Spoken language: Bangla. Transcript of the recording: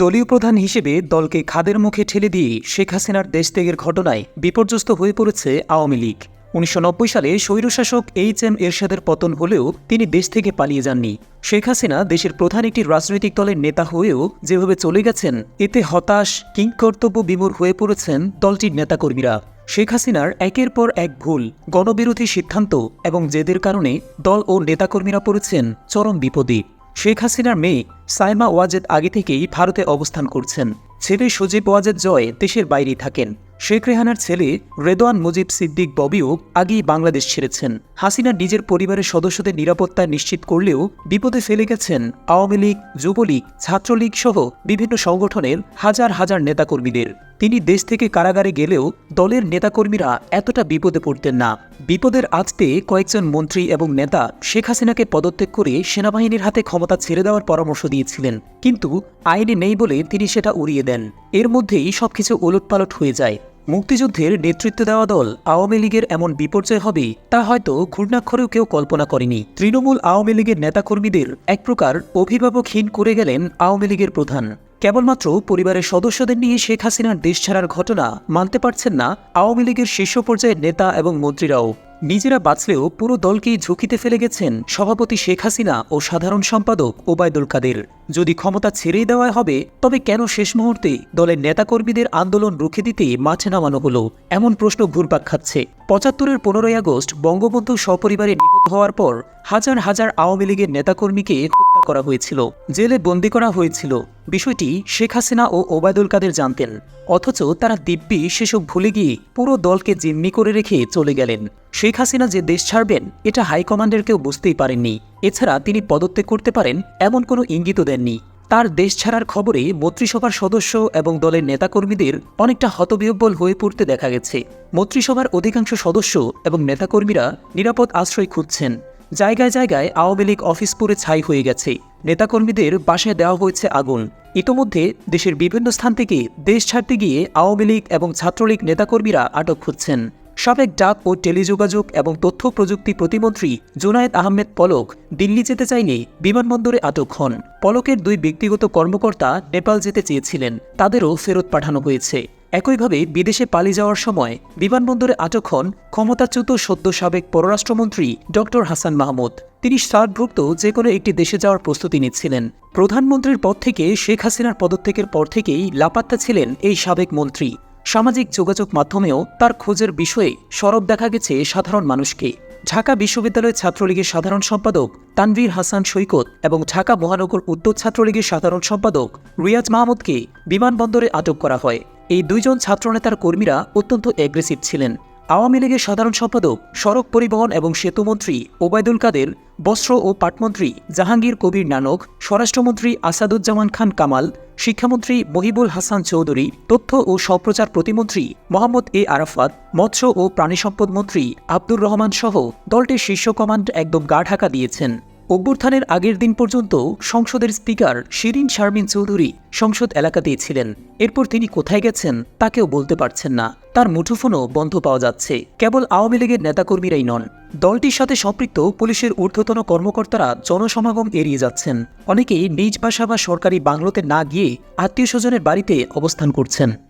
দলীয় প্রধান হিসেবে দলকে খাদের মুখে ঠেলে দিয়ে শেখ হাসিনার দেশ ত্যাগের ঘটনায় বিপর্যস্ত হয়ে পড়েছে আওয়ামী লীগ। উনিশশো নব্বই সালে স্বৈরশাসক এইচ এম এরশাদের পতন হলেও তিনি দেশ থেকে পালিয়ে যাননি। শেখ হাসিনা দেশের প্রধান একটি রাজনৈতিক দলের নেতা হয়েও যেভাবে চলে গেছেন, এতে হতাশ, কিংকর্তব্য বিমূর হয়ে পড়েছেন দলটির নেতাকর্মীরা। শেখ হাসিনার একের পর এক ভুল, গণবিরোধী সিদ্ধান্ত এবং জেদের কারণে দল ও নেতাকর্মীরা পড়েছেন চরম বিপদে। শেখ হাসিনার মেয়ে সাইমা ওয়াজেদ আগে থেকেই ভারতে অবস্থান করছেন। ছেলে সজীব ওয়াজেদ জয় দেশের বাইরেই থাকেন। শেখ রেহানার ছেলে রেদওয়ান মুজিব সিদ্দিক ববিও আগেই বাংলাদেশ ছেড়েছেন। হাসিনা নিজের পরিবারের সদস্যদের নিরাপত্তা নিশ্চিত করলেও বিপদে ফেলে গেছেন আওয়ামী লীগ, যুবলীগ, ছাত্রলীগ সহ বিভিন্ন সংগঠনের হাজার হাজার নেতাকর্মীদের। তিনি দেশ থেকে কারাগারে গেলেও দলের নেতাকর্মীরা এতটা বিপদে পড়তেন না। বিপদের আজতে কয়েকজন মন্ত্রী এবং নেতা শেখ হাসিনাকে পদত্যাগ করে সেনাবাহিনীর হাতে ক্ষমতা ছেড়ে দেওয়ার পরামর্শ দিয়েছিলেন, কিন্তু আইনে নেই বলে তিনি সেটা উড়িয়ে দেন। এর মধ্যেই সবকিছু ওলটপালট হয়ে যায়। মুক্তিযুদ্ধের নেতৃত্ব দেওয়া দল আওয়ামী লীগের এমন বিপর্যয় হবে তা হয়তো ঘূর্ণাক্ষরেও কেউ কল্পনা করেনি। তৃণমূল আওয়ামী লীগের নেতাকর্মীদের এক প্রকার অভিভাবকহীন করে গেলেন আওয়ামী লীগের প্রধান। কেবলমাত্র পরিবারের সদস্যদের নিয়ে শেখ হাসিনার দেশ ছাড়ার ঘটনা মানতে পারছেন না আওয়ামী লীগের শীর্ষ পর্যায়ের নেতা এবং মন্ত্রীরাও। নিজেরা বাঁচলেও পুরো দলকেই ঝুঁকিতে ফেলে গেছেন সভাপতি শেখ হাসিনা ও সাধারণ সম্পাদক ওবায়দুল কাদের। যদি ক্ষমতা ছেড়েই দেওয়া হবে, তবে কেন শেষ মুহূর্তে দলের নেতাকর্মীদের আন্দোলন রুখে দিতে মাঠে নামানো হলো? এমন প্রশ্ন ঘুরপাক খাচ্ছে। পঁচাত্তরের পনেরোই আগস্ট বঙ্গবন্ধু সপরিবারে নিহত হওয়ার পর হাজার হাজার আওয়ামী লীগের নেতাকর্মীকে হত্যা করা হয়েছিল, জেলে বন্দি করা হয়েছিল। বিষয়টি শেখ হাসিনা ও ওবায়দুল কাদের জানতেন। অথচ তারা দিব্যি সেসব ভুলে গিয়ে পুরো দলকে জিম্মি করে রেখে চলে গেলেন। শেখ হাসিনা যে দেশ ছাড়বেন, এটা হাইকমান্ডের কেউ বুঝতেই পারেননি। এছাড়া তিনি পদত্যাগ করতে পারেন, এমন কোনো ইঙ্গিতও দেননি। তার দেশ ছাড়ার খবরে মন্ত্রিসভার সদস্য এবং দলের নেতাকর্মীদের অনেকটা হতবিহ্বল হয়ে পড়তে দেখা গেছে। মন্ত্রিসভার অধিকাংশ সদস্য এবং নেতাকর্মীরা নিরাপদ আশ্রয় খুঁজছেন। জায়গায় জায়গায় আওয়ামী লীগ অফিস পুরে ছাই হয়ে গেছে। নেতাকর্মীদের বাসায় দেওয়া হয়েছে আগুন। ইতোমধ্যে দেশের বিভিন্ন স্থান থেকে দেশ ছাড়তে গিয়ে আওয়ামী লীগ এবং ছাত্রলীগ নেতাকর্মীরা আটক খুঁজছেন সাবেক ডাক ও টেলিযোগাযোগ এবং তথ্য প্রযুক্তি প্রতিমন্ত্রী জুনায়েদ আহমেদ পলক দিল্লি যেতে চাইলে বিমানবন্দরে আটক হন। পলকের দুই ব্যক্তিগত কর্মকর্তা নেপাল যেতে চেয়েছিলেন, তাদেরও ফেরত পাঠানো হয়েছে। একইভাবে বিদেশে পালিয়ে যাওয়ার সময় বিমানবন্দরে আটক হন ক্ষমতাচ্যুত সদ্য সাবেক পররাষ্ট্রমন্ত্রী ডক্টর হাসান মাহমুদ। তিনি সার্কভুক্ত যে কোনো একটি দেশে যাওয়ার প্রস্তুতি নিচ্ছিলেন। প্রধানমন্ত্রীর পদ থেকে শেখ হাসিনার পদত্যাগের পর থেকেই লাপাত্তা ছিলেন এই সাবেক মন্ত্রী। সামাজিক যোগাযোগ মাধ্যমেও তার খোঁজের বিষয়ে সরব দেখা গেছে সাধারণ মানুষকে। ঢাকা বিশ্ববিদ্যালয় ছাত্রলীগের সাধারণ সম্পাদক তানভীর হাসান সৈকত এবং ঢাকা মহানগর উত্তর ছাত্রলীগের সাধারণ সম্পাদক রিয়াজ মাহমুদকে বিমানবন্দরে আটক করা হয়। এই দুইজন ছাত্রনেতার কর্মীরা অত্যন্ত অ্যাগ্রেসিভ ছিলেন। আওয়ামী লীগের সাধারণ সম্পাদক সড়ক পরিবহন এবং সেতুমন্ত্রী ওবায়দুল কাদের বস্ত্র ও পাটমন্ত্রী জাহাঙ্গীর কবির নানক, স্বরাষ্ট্রমন্ত্রী আসাদুজ্জামান খান কামাল, শিক্ষামন্ত্রী মহিবুল হাসান চৌধুরী, তথ্য ও সম্প্রচার প্রতিমন্ত্রী মোহাম্মদ এ আরাফাত, মৎস্য ও প্রাণিসম্পদ মন্ত্রী আব্দুর রহমান সহ দলটির শীর্ষ কমান্ড একদম গা ঢাকা দিয়েছেন। অভ্যুত্থানের আগের দিন পর্যন্ত সংসদের স্পিকার শিরিন শারমিন চৌধুরী সংসদ এলাকাতেই ছিলেন। এরপর তিনি কোথায় গেছেন তাকেও বলতে পারছেন না। তার মুঠোফোনও বন্ধ পাওয়া যাচ্ছে। কেবল আওয়ামী লীগের নেতাকর্মীরাই নন। দলটির সাথে সম্পৃক্ত পুলিশের ঊর্ধ্বতন কর্মকর্তারা জনসমাগম এড়িয়ে যাচ্ছেন। অনেকেই নিজ বাসা বা সরকারি বাংলোতে না গিয়ে আত্মীয় স্বজনের বাড়িতে অবস্থান করছেন।